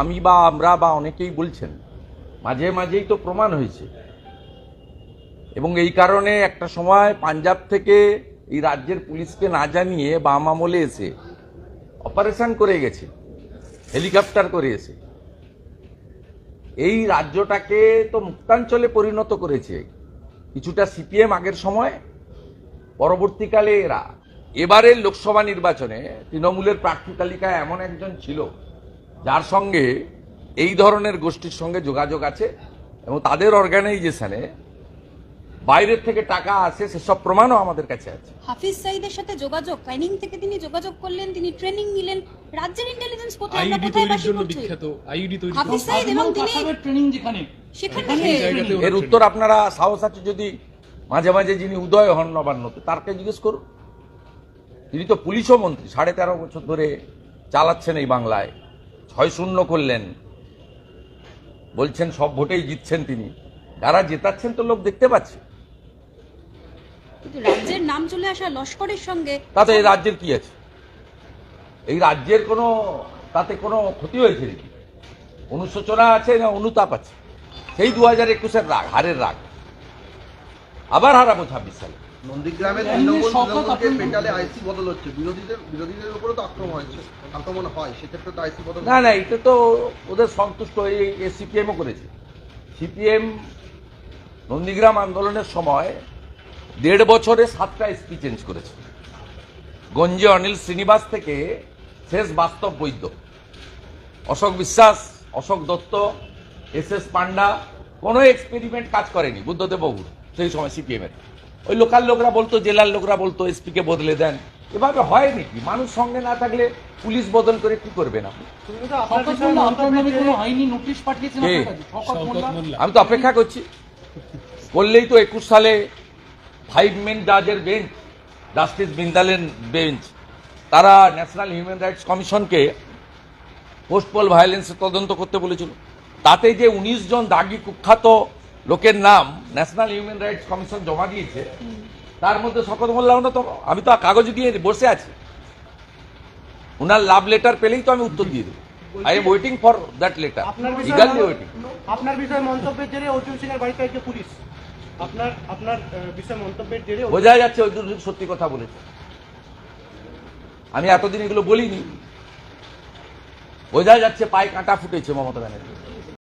আমি বা আমরা বা অনেকেই বলছেন, মাঝে মাঝেই তো প্রমাণ হয়েছে। এবং এই কারণে একটা সময় পাঞ্জাব থেকে এই রাজ্যের পুলিশকে না জানিয়ে বাম আমলে এসে অপারেশন করে গেছে, হেলিকপ্টার করে এসে। এই রাজ্যটাকে তো মুক্তাঞ্চলে পরিণত করেছে কিছুটা সিপিএম আগের সময়, পরবর্তীকালে এরা। এবারের লোকসভা নির্বাচনে তৃণমূলের প্রার্থী তালিকায় এমন একজন ছিল। যার সঙ্গে এই ধরনের গোষ্ঠীর সঙ্গে যোগাযোগ আছে এবং তাদের অর্গানাইজেশনে বাইরের থেকে টাকা আসে সেসব প্রমাণও আমাদের কাছে আছে। হাফিজ সাইদের সাথে যোগাযোগ ট্রেনিং থেকে তিনি যোগাযোগ করলেন তিনি ট্রেনিং নিলেন রাজ্যের ইন্টেলিজেন্স কোথায় আমরা কোথায় বাসি জন্য করছি? বিখ্যাত আইইডি তৈরি হাফিজ সাইদ এবং তিনি ট্রেনিং যেখানে? সেখানে এর উত্তর আপনারা সাহস আছে যদি মাঝে মাঝে যিনি উদয় হন নবান্নতে তারকে জিজ্ঞেস করুন। তিনি তো পুলিশও মন্ত্রী সাড়ে তেরো বছর ধরে চালাচ্ছেন এই বাংলায়। ছয় শূন্য করলেন। বলছেন সব ভোটেই জিতছেন তিনি। যারা জেতাচ্ছেন তো লোক দেখতে পাচ্ছে। কিন্তু রাজ্যের নাম চলে আসা লস্করের সঙ্গে তাতে এই রাজ্যের কি আছে? এই রাজ্যের কোনো তাতে কোনো ক্ষতি হয়েছে নাকি? অনুশোচনা আছে না অনুতাপ আছে? সেই দু হাজার একুশের রাগ হারের রাগ। আবার হারাবো ছাব্বিশ সালে। নন্দীগ্রামে এমনি তৃণমূল শওকত তৃণমূলকে পেটালে আইসি বদল হচ্ছে। বিরোধীদের বিরোধীদের উপরে তো আক্রমণ হচ্ছে। আক্রমণ হয় সেক্ষেত্রে তো আইসি বদল না না এটা তো ওদের সন্তুষ্ট হয়ে সিপিএমও করেছে। সিপিএম নন্দীগ্রাম আন্দোলনের সময় দেড় বছরে সাতটা এসপি চেঞ্জ করেছে। গঞ্জে অনিল শ্রীনিবাস থেকে শেষ বাস্তব বৈদ্য। অশোক বিশ্বাস অশোক দত্ত এস এস পান্ডা কোনো এক্সপেরিমেন্ট কাজ করেনি বুদ্ধদেব বাবুর সেই সময় সিপিএম এর ওই লোকাল লোকরা বলতো জেলার লোকরা বলতো এসপিকে বদলে দেন। এভাবে হয় নাকি? মানুষ সঙ্গে না থাকলে পুলিশ বদল করে কি করবেন আপনি? আমি তো অপেক্ষা করছি। করলেই তো একুশ সালে ফাইভ মেন জাজের বেঞ্চ জাস্টিস বিন্দালেন বেঞ্চ তারা ন্যাশনাল হিউম্যান রাইটস কমিশনকে পোস্টপল ভায়োলেন্সের তদন্ত করতে বলেছিল। তাতে যে উনিশ জন দাগি কুখ্যাত লোকের নাম ন্যাশনাল হিউম্যান রাইটস কমিশন জমা দিয়েছে। তার মধ্যে শকত মোল্লা অন্যতম আমি তো কাগজ দিয়ে বসে আছি। উনার লাভ লেটার পেলেই তো আমি উত্তর দিয়ে দেবো। I am waiting for that letter আপনার ওয়েটিং আপনার বিষয়ে মন্তব্যের জেরে অর্জুন সিং এর বাড়িতে আজকে পুলিশ। আপনার আপনার বিষয়ে মন্তব্যের জেরে বোঝা যাচ্ছে ওই দুটো সত্যি কথা বলেছে। আমি এতদিন এগুলো বলিনি। বোঝা যাচ্ছে পায়ে কাঁটা ফুটেছে মমতা ব্যানার্জি।